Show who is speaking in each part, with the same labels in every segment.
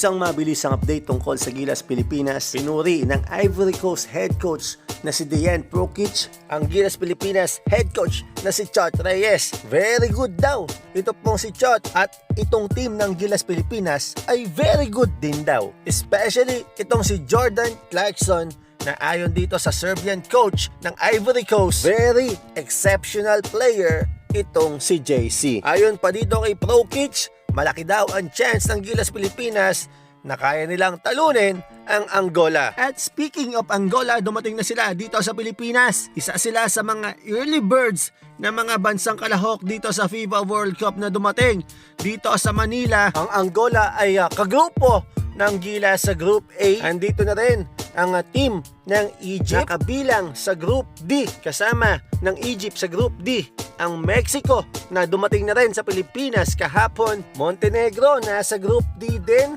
Speaker 1: Isang mabilisang update tungkol sa Gilas Pilipinas, pinuri ng Ivory Coast head coach na si Dejan Prokic, ang Gilas Pilipinas head coach na si Chot Reyes. Very good daw. Ito pong si Chot at itong team ng Gilas Pilipinas ay very good din daw. Especially itong si Jordan Clarkson na ayon dito sa Serbian coach ng Ivory Coast, very exceptional player itong si JC. Ayon pa dito kay Prokic, malaki daw ang chance ng Gilas Pilipinas na kaya nilang talunin ang Angola. At speaking of Angola, dumating na sila dito sa Pilipinas. Isa sila sa mga early birds na mga bansang kalahok dito sa FIBA World Cup na dumating dito sa Manila. Ang Angola ay uh, kagrupo ng Gilas sa Group A. Andito na rin ang uh, team ng Egypt na kabilang sa Group D kasama ng Egypt sa Group D ang Mexico na dumating na rin sa Pilipinas kahapon Montenegro nasa Group D din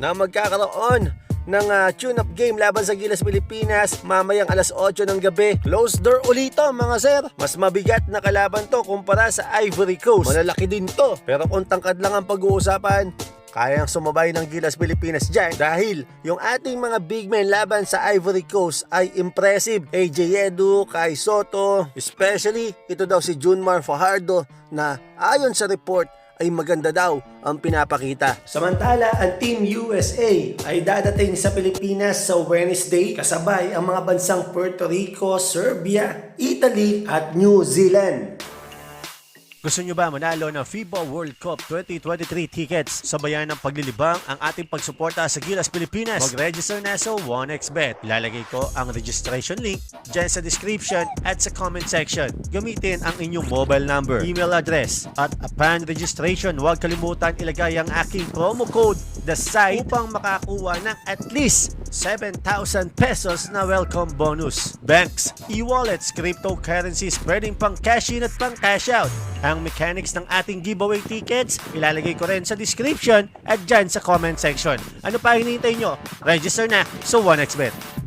Speaker 1: na magkakaroon ng uh, tune-up game laban sa Gilas Pilipinas mamayang alas 8 ng gabi. Close door ulito mga sir. Mas mabigat na kalaban to kumpara sa Ivory Coast. Malalaki din to. Pero kung tangkad lang ang pag-uusapan, kayang sumabay ng Gilas Pilipinas dyan dahil yung ating mga big men laban sa Ivory Coast ay impressive. AJ Edu, Kai Soto, especially ito daw si Junmar Fajardo na ayon sa report ay maganda daw ang pinapakita. Samantala, ang Team USA ay dadating sa Pilipinas sa Wednesday kasabay ang mga bansang Puerto Rico, Serbia, Italy at New Zealand. Gusto nyo ba manalo ng FIBA World Cup 2023 tickets? Sabayan ng paglilibang ang ating pagsuporta sa Gilas Pilipinas. Mag-register na sa 1xBet. Ilalagay ko ang registration link dyan sa description at sa comment section. Gamitin ang inyong mobile number, email address, at upon registration, huwag kalimutan ilagay ang aking promo code the site upang makakuha ng at least 7,000 pesos na welcome bonus. Banks, e-wallets, cryptocurrencies, pwedeng pang cash in at pang cash out. Ang mechanics ng ating giveaway tickets, ilalagay ko rin sa description at dyan sa comment section. Ano pa hinihintay nyo? Register na sa 1xBet.